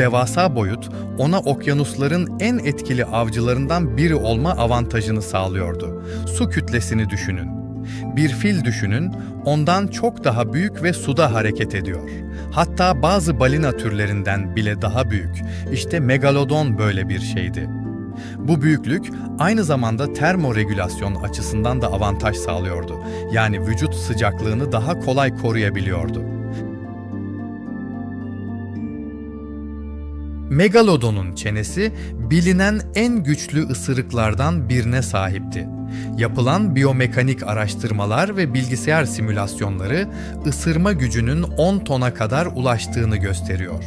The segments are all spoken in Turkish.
devasa boyut ona okyanusların en etkili avcılarından biri olma avantajını sağlıyordu. Su kütlesini düşünün. Bir fil düşünün, ondan çok daha büyük ve suda hareket ediyor. Hatta bazı balina türlerinden bile daha büyük. İşte megalodon böyle bir şeydi. Bu büyüklük aynı zamanda termoregülasyon açısından da avantaj sağlıyordu. Yani vücut sıcaklığını daha kolay koruyabiliyordu. Megalodon'un çenesi bilinen en güçlü ısırıklardan birine sahipti. Yapılan biyomekanik araştırmalar ve bilgisayar simülasyonları ısırma gücünün 10 tona kadar ulaştığını gösteriyor.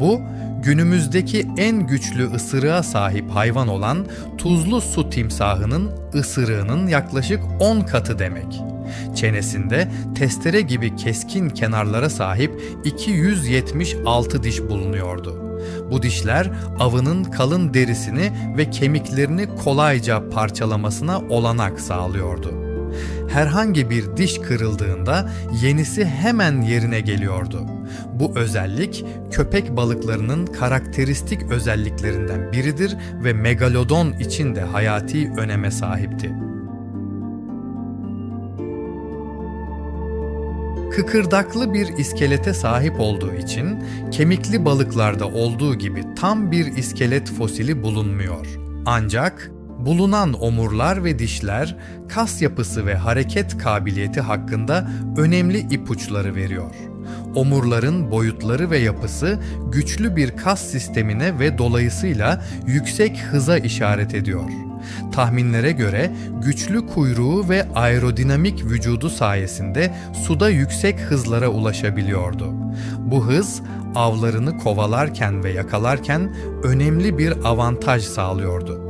Bu günümüzdeki en güçlü ısırığa sahip hayvan olan tuzlu su timsahının ısırığının yaklaşık 10 katı demek. Çenesinde testere gibi keskin kenarlara sahip 276 diş bulunuyordu. Bu dişler avının kalın derisini ve kemiklerini kolayca parçalamasına olanak sağlıyordu. Herhangi bir diş kırıldığında yenisi hemen yerine geliyordu. Bu özellik köpek balıklarının karakteristik özelliklerinden biridir ve megalodon için de hayati öneme sahipti. Kıkırdaklı bir iskelete sahip olduğu için kemikli balıklarda olduğu gibi tam bir iskelet fosili bulunmuyor. Ancak bulunan omurlar ve dişler kas yapısı ve hareket kabiliyeti hakkında önemli ipuçları veriyor. Omurların boyutları ve yapısı güçlü bir kas sistemine ve dolayısıyla yüksek hıza işaret ediyor. Tahminlere göre güçlü kuyruğu ve aerodinamik vücudu sayesinde suda yüksek hızlara ulaşabiliyordu. Bu hız avlarını kovalarken ve yakalarken önemli bir avantaj sağlıyordu.